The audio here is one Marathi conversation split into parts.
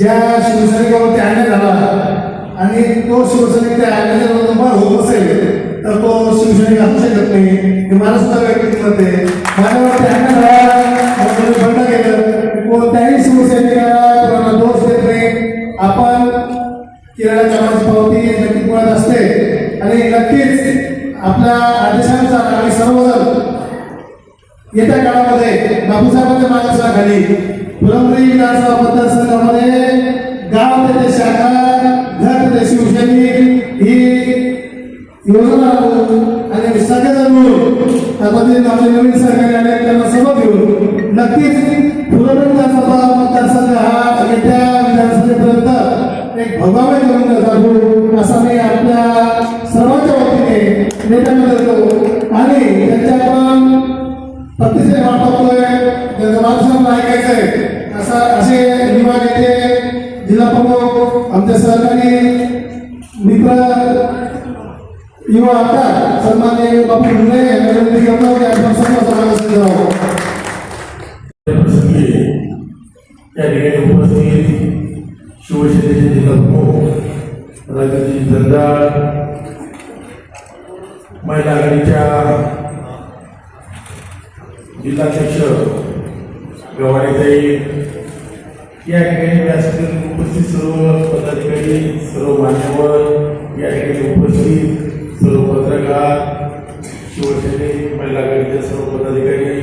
ज्या शिवसैनिकावरती अन्याय झाला आणि तो शिवसैनिक त्या अन्यायाचा नंबर होत असेल तर तो शिवसैनिक असू शकत नाही. हे मला सुद्धा व्यक्तिमत्व आहे माझ्यावरती अन्याय झाला बंड केलं कोणत्याही शिवसैनिकाला कोणाला दोष देत नाही. आपण केरळ कामाची पावती नक्की मिळत असते? आणि नक्कीच आपल्या आदेशांचा आम्ही सर्वजण येत्या काळामध्ये बापूसाहेबांच्या मार्गदर्शनाखाली फुलंब्री विधानसभा मतदारसंघामध्ये गाव तेथे शाखा घर तेथे शिवसैनिक ही योजना आणि सगळेजण मिळून त्या आपले नवीन सरकारी आले त्यांना सर्व घेऊन नक्कीच फुलंब्री विधानसभा मतदारसंघ हा येत्या विधानसभेपर्यंत एक भव्य करून दाखवू असा मी आपल्या प्रतिष्ठे वाटतोय त्याचं ऐकायचंय असा असे विभाग नेते जिल्हा प्रमुख आमचे सहकारी मित्र युवा आमदार सन्मान्य बापू मुंडे यांना विनंती करतो की आपण सर्व समावेश प्रसंगी त्या ठिकाणी उपस्थित शिवसेनेचे जिल्हा प्रमुख राजकीय जंजाळ महिला आघाडीच्या जिल्हाध्यक्ष गवाणीताई या ठिकाणी व्यासपीठ उपस्थित सर्व पदाधिकारी सर्व मान्यवर या ठिकाणी उपस्थित सर्व पत्रकार शिवसेने महिला आघाडीचे सर्व पदाधिकारी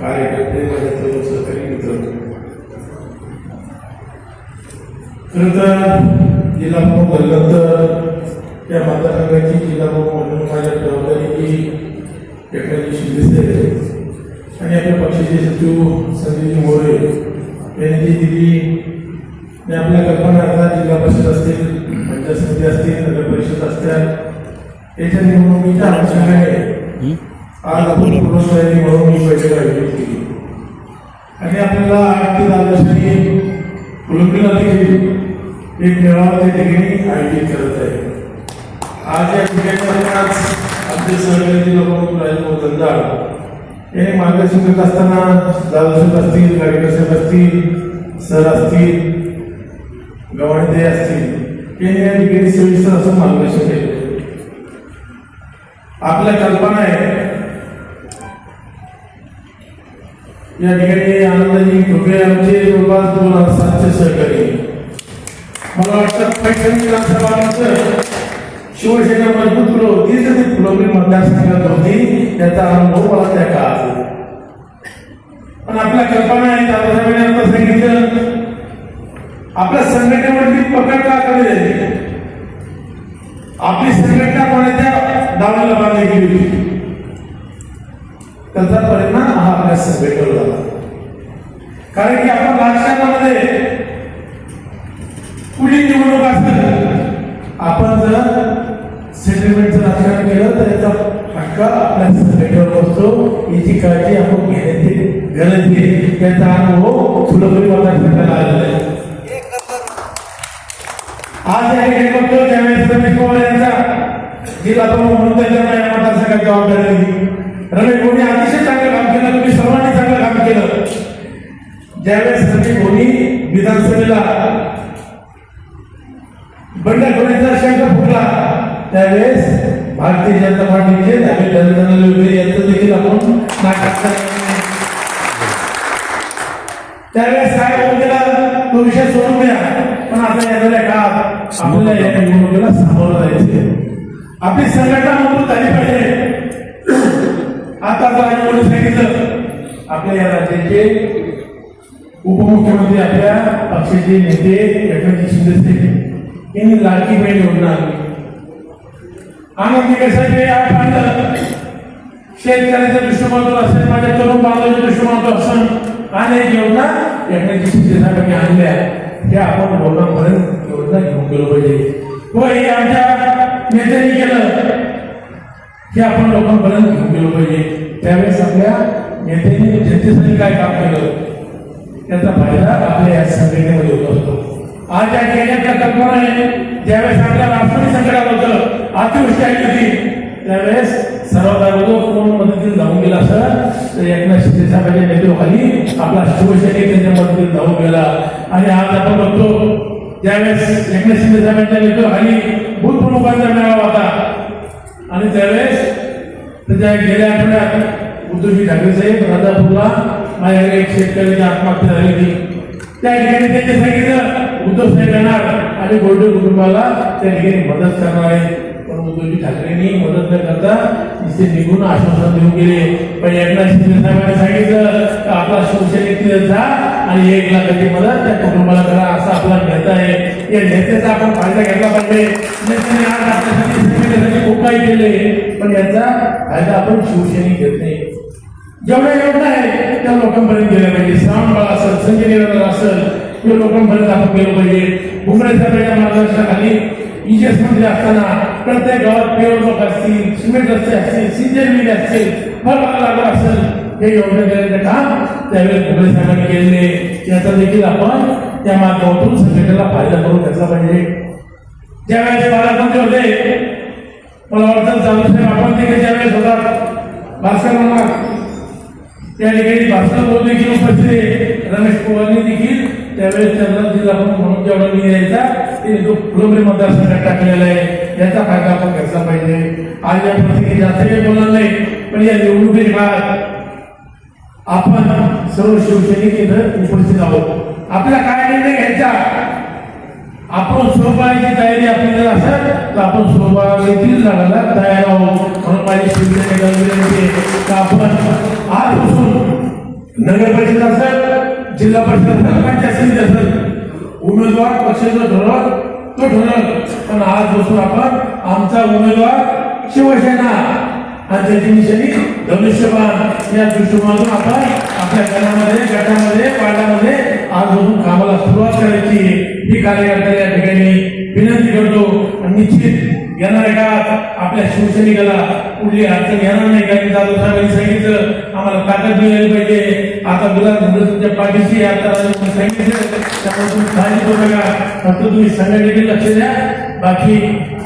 कार्यकर्ते माझ्या सर्व सहकारी मित्र. खरं तर जिल्हा प्रमुख म्हणलं तर त्या मतदारसंघाची जिल्हा प्रमुख म्हणून माझ्या जबाबदारी ही एकनाथजी शिंदे साहेब आणि आपल्या पक्षाचे सचिव संजयजी मोरे यांनी जी दिली. आणि आपल्या कल्पना अर्थात जिल्हा परिषद असतील पंचायत समिती असतील नगर परिषद असतील. याच्या निवडणुकीच्या अनुषंगाने आज आपण पूर्वतयारी म्हणून ही बैठक आयोजित केली. आणि आपल्याला आठ ते दहा देखील एक मेळावा त्या ठिकाणी आयोजित करत आहे. आज या ठिकाणी आज आमचे सहकारी लोक राजभाऊ जंजाळ हे मार्गदर्शन करत असताना दादासाहेब असतील गाडीकर असतील सर असतील गवाणीते असतील हे या ठिकाणी सविस्तर असं मार्गदर्शन केलं आपल्या कल्पना आहे. या ठिकाणी आनंदाजी कृपया आमचे जवळपास दोन हजार सातशे सहकारी. मला वाटतं पैठणी विधानसभा शिवसेना मजबूत कुठं होती तर ती फुलंबरी मतदारसंघात होती त्याचा अनुभव मला त्या काळात पण आपल्या कल्पना आहे दादासाहेबांनी आता सांगितलं आपल्या संघटनेवरती पकड का कमी झाली? आपली संघटना कोणाच्या दावणीला बांधली गेली होती? त्याचा परिणाम हा आपल्या संघटनेवर झाला. कारण की आपण राजकारणामध्ये घेण्याची गरज आहे याचा अनुभव फुलंबरी मतदारसंघाला आलेला आहे. आज या ठिकाणी बघतो त्यावेळेस रमेश पवार यांचा जिल्हा प्रमुख म्हणून त्यांच्या या मतदारसंघात जबाबदारी दिली रमेश कोणी अतिशय चांगलं काम केलं तुम्ही सर्वांनी चांगलं काम केलं. ज्यावेळेस रमेश कोणी विधानसभेला बंडखोरीचा शंख फुटला त्यावेळेस भारतीय जनता पार्टीचे त्यावेळेस धनंजय वगैरे यांचं देखील आपण नाटक त्यावेळेस काय बोललेला तो विषय सोडून द्या. पण आता येणाऱ्या काळात आपल्याला या निवडणुकीला सामोरं जायचे आपली संघटना मजबूत झाली पाहिजे. आता जर निवडून सांगितलं. आपल्या या राज्याचे उपमुख्यमंत्री आपल्या पक्षाचे नेते एकनाथजी शिंदे साहेब यांनी लाडकी बहीण योजना आनंदी कसं या आणलं शेतकऱ्याच्या दृष्टिकोनातून असेल माझ्या तरुण बांधवाच्या दृष्टिकोनातून असेल. अनेक योजना एकनाथजी शिंदे आणल्या. हे आपण लोकांपर्यंत योजना घेऊन गेलो पाहिजे. व हे आमच्या नेत्यांनी केलं. हे आपण लोकांपर्यंत घेऊन गेलो पाहिजे. त्यावेळेस आपल्या नेत्यांनी जनतेसाठी काय काम केलं? त्याचा फायदा आपल्या या संघटनेमध्ये होत असतो. आज या केल्याच्या कल्पना आहे ज्यावेळेस आपल्या राष्ट्रीय संकटात होतं अतिवृष्टी आली होती. त्यावेळेस सर्वात अगोदर कोण मदतीत जाऊन गेला सर. तर एकनाथ शिंदे साहेबांच्या नेतृत्वाखाली आपला शिवसैनिक त्यांच्या मदतीत जाऊन गेला. आणि आज आपण बघतो त्यावेळेस एकनाथ शिंदे साहेबांच्या नेतृत्वाखाली भूतप्रमुखांचा मेळावा होता. आणि त्यावेळेस त्याच्या गेल्या आठवड्यात उद्धवजी ठाकरे साहेब राजापूरला माझ्याकडे एक शेतकऱ्याची आत्महत्या झाली होती. त्या ठिकाणी त्यांनी सांगितलं उद्धव साहेब येणार आणि गोल्डे कुटुंबाला त्या ठिकाणी मदत करणार आहे पण उद्धवजी ठाकरेंनी मदत न करता तिथे निघून आश्वासन देऊन गेले. पण एकनाथ शिंदे साहेबांनी सांगितलं की आपला शिवसैनिक जा आणि एक लाखाची मदत त्या कुटुंबाला करा असा आपला नेता आहे. या नेत्याचा आपण फायदा घेतला पाहिजे. नेत्याने आज आपल्यासाठी सैनिकांसाठी खूप काही केले पण याचा फायदा आपण शिवसैनिक घेत नाही. जेवढं योजना आहे त्या लोकांपर्यंत गेलं पाहिजे. श्रावणबाळ असेल संजय निराधार असेल ते लोकांपर्यंत आपण गेलो पाहिजे. भुमरे साहेबांच्या मार्गदर्शनाखाली इजेस मंत्री असताना प्रत्येक गावात पेवर लोक असतील सिमेंट रस्ते असतील सिंचन विहिरी असतील फळबाग लागवड असेल हे योजना केल्याचं काम त्यावेळेस भुमरे साहेबांनी केलेले याचा देखील आपण त्या माध्यमातून संघटनेला फायदा करून घेतला पाहिजे. ज्यावेळेस पालकमंत्री होते मला वाटतं चालू साहेब आपण तिकडे ज्यावेळेस होता भास्कर मामा त्या ठिकाणी भास्कर भाऊ देखील उपस्थित आहे. रमेश पवारनी देखील त्यावेळेस त्यांना जिल्हा म्हणून जेवढा निधी द्यायचा ते तो फुलंब्री मतदारसंघात टाकलेला आहे. याचा फायदा आपण घेतला पाहिजे. आज या प्रसंगी जास्त काही बोलणार नाही पण या निवडणुकीच्या काळात आपण सर्व शिवसैनिक इथं उपस्थित आहोत. आपला काय निर्णय घ्यायचा? आपण स्वबळाची तयारी आपली जर असेल तर आपण स्वबळातील लढायला तयार आहोत. म्हणून माझी शिवसेनेला विनंती आहे आपण आजपासून नगर परिषद असेल जिल्हा परिषद असेल पंचायत समिती असेल उमेदवार पक्षाचं धोरण ते ठरलं पण आजपासून आपण आमचा उमेदवार शिवसेना. आणि त्याची निशाणी धनुष्यबाण या दृष्टिकोनातून आपण आपल्या घरामध्ये गटामध्ये आज बसून कामाला सुरुवात करायची. ही कार्यकर्त्याला या ठिकाणी विनंती करतो. आणि निश्चित येणाऱ्या काळात आपल्या शिवसैनिकाला कुठली अडचण येणार नाही. कारण जाधव साहेबांनी सांगितलं. आम्हाला ताकद मिळाली पाहिजे. आता गुलाब तुमच्या पाठीशी आता सांगितलं. त्यामुळे तुम्ही काळजी करू नका. फक्त तुम्ही संघटनेकडे लक्ष द्या. बाकी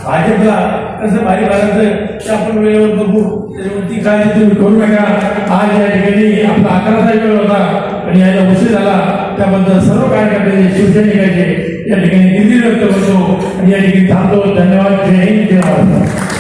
भाजपला कसं भारी करायचं ते आपण वेळेवर बघू. त्याच्यावरती काळजी तुम्ही करू नका. आज या ठिकाणी आपला अकराचा वेळ होता आणि यायला उशीर झाला. त्याबद्दल सर्व कार्यकर्ते शिवसैनिकाचे या ठिकाणी निधी व्यक्त करतो. आणि या ठिकाणी थांबतो धन्यवाद. जय हिंद. जय महाराष्ट्र